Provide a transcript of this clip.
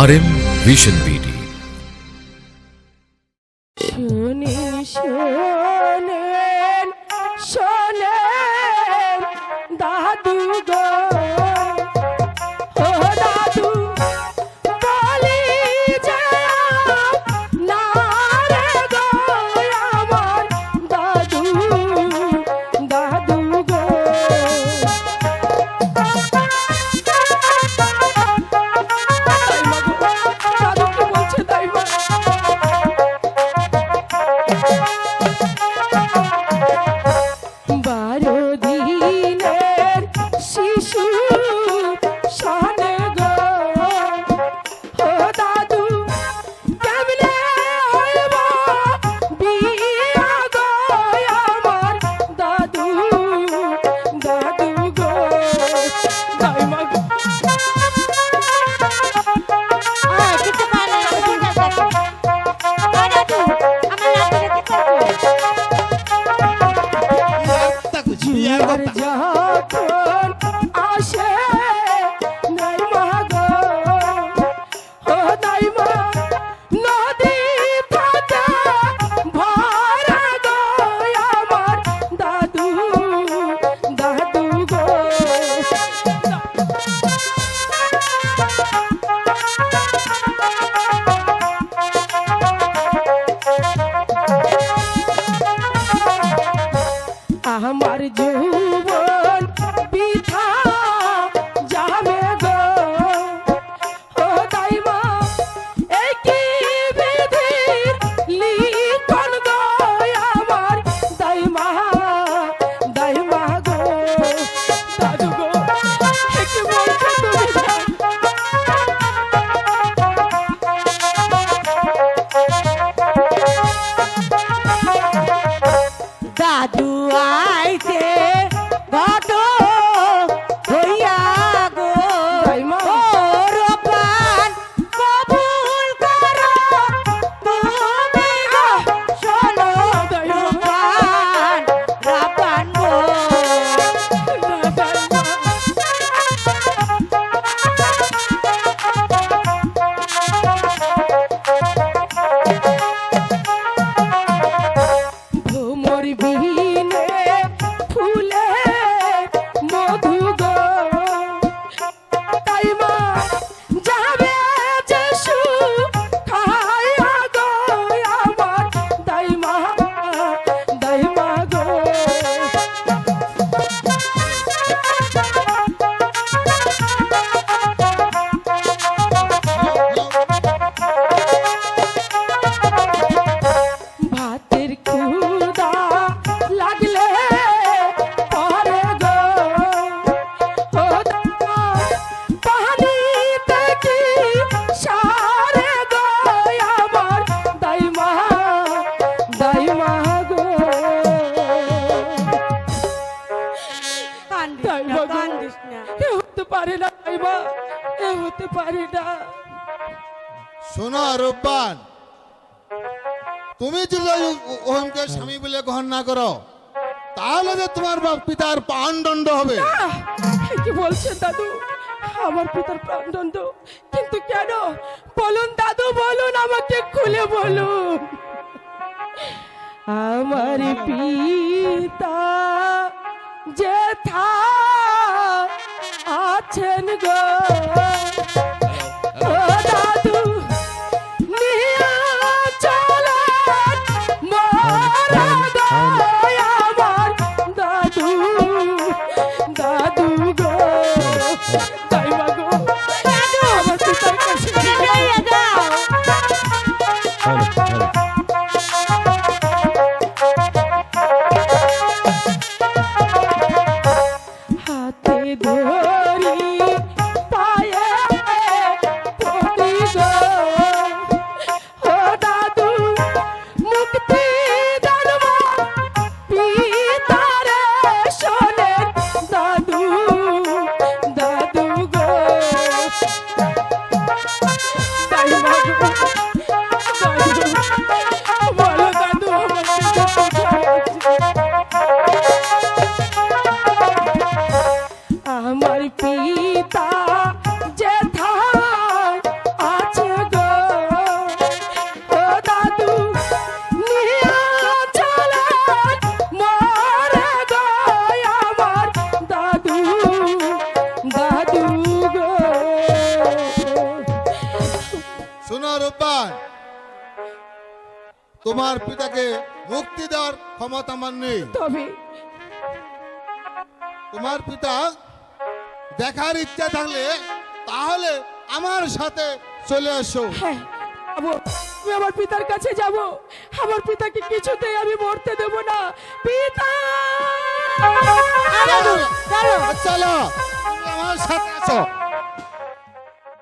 আর M vision BD শুনি শোনেন দাদু গো। Thank you. বিয়ে কথা नहीं পারে না ভাইবা। এ হতে পারে না। শোনো রব্বান তুমি যদি ওহমকে স্বামী বলে গ্রহণ না করো তাহলে যে তোমার বাপ পিতার প্রাণদণ্ড হবে। কি বলছেন দাদু? আমার পিতার প্রাণদণ্ড। কিন্তু কেন? বলুন দাদু বলুন আমাকে খুলে বলুন। আমার পিতা যে থা Turn to go. তোমার পিতাকে মুক্তি দেওয়ার ক্ষমতা আমার নেই। তবে তোমার পিতা দেখার ইচ্ছা থাকলে তাহলে আমার সাথে চলে আসো হ্যাঁ আমি আমার পিতার কাছে যাব। আমার পিতাকে কিছুতেই আমি মরতে দেব না। পিতা! চলো চলো আমার সাথে আসো।